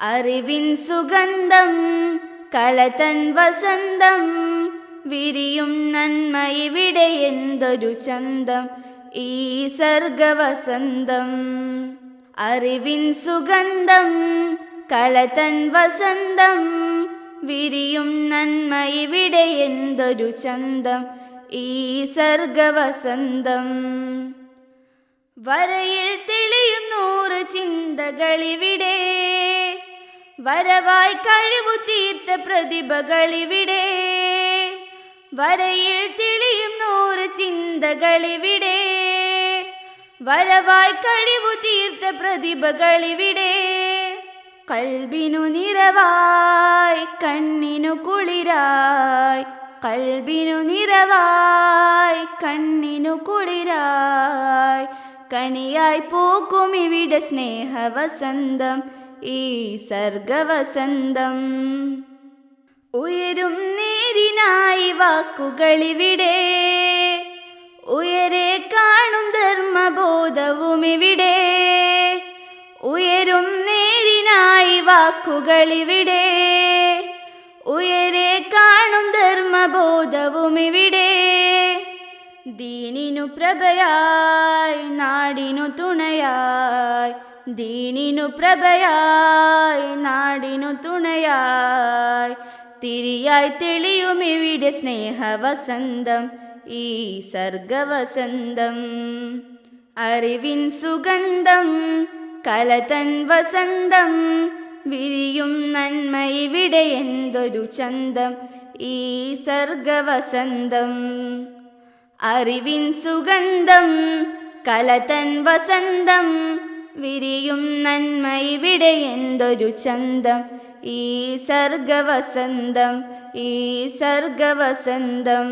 അറിവിൻ സുഗന്ധം കലതൻ വസന്തം വിരിയും നന്മയിവിടെ എന്തൊരു ചന്തം? ഈ സർഗവസന്തം. അറിവിൻ സുഗന്ധം കലതൻ വസന്തം വിരിയും നന്മയിവിടെ എന്തൊരു ചന്തം? ഈ സർഗവസന്തം. വരയിൽ തെളിയും നൂറ് ചിന്തകളിവിടെ വരവായി കഴിവു തീർത്ത പ്രതിഭകളിവിടെ വരയിൽ തെളിയും നൂറ് ചിന്തകളിവിടെ വരവായി കഴിവു തീർത്ത പ്രതിഭകളിവിടെ കൽബിനു നിറവായി കണ്ണിനു കുളിരായി. കൽബിനു നിറവായി കണ്ണിനു കുളിരായി. കനിയായി പൂക്കും ഇവിടെ സ്നേഹവസന്തം ഈ സർഗവസന്തം. ഉയരും നേരിനായി വാക്കുകളിവിടെ. ഉയരെ കാണും ധർമ്മബോധവും ഇവിടെ ഉയരും നേരിനായി വാക്കുകളിവിടെ. ഉയരെ കാണും ധർമ്മബോധവും ഇവിടെ ദീനിനു പ്രഭയായി നാടിനു തുണയായി ദീനിനു പ്രഭയായി നാടിനു തുണയായി. തിരിയായി തെളിയും ഇവിടെ സ്നേഹവസന്തം ഈ സർഗവസന്തം അറിവിൻ സുഗന്ധം കലതൻ വസന്തം വിരിയും നന്മ ഇവിടെ എന്തൊരു ചന്തം ഈ സർഗവസന്തം അറിവിൻ സുഗന്ധം കലതൻ വസന്തം വിരിയും നന്മയിവിടെ എന്തൊരു ചന്തം? ഈ സർഗവസന്തം ഈ സർഗവസന്തം.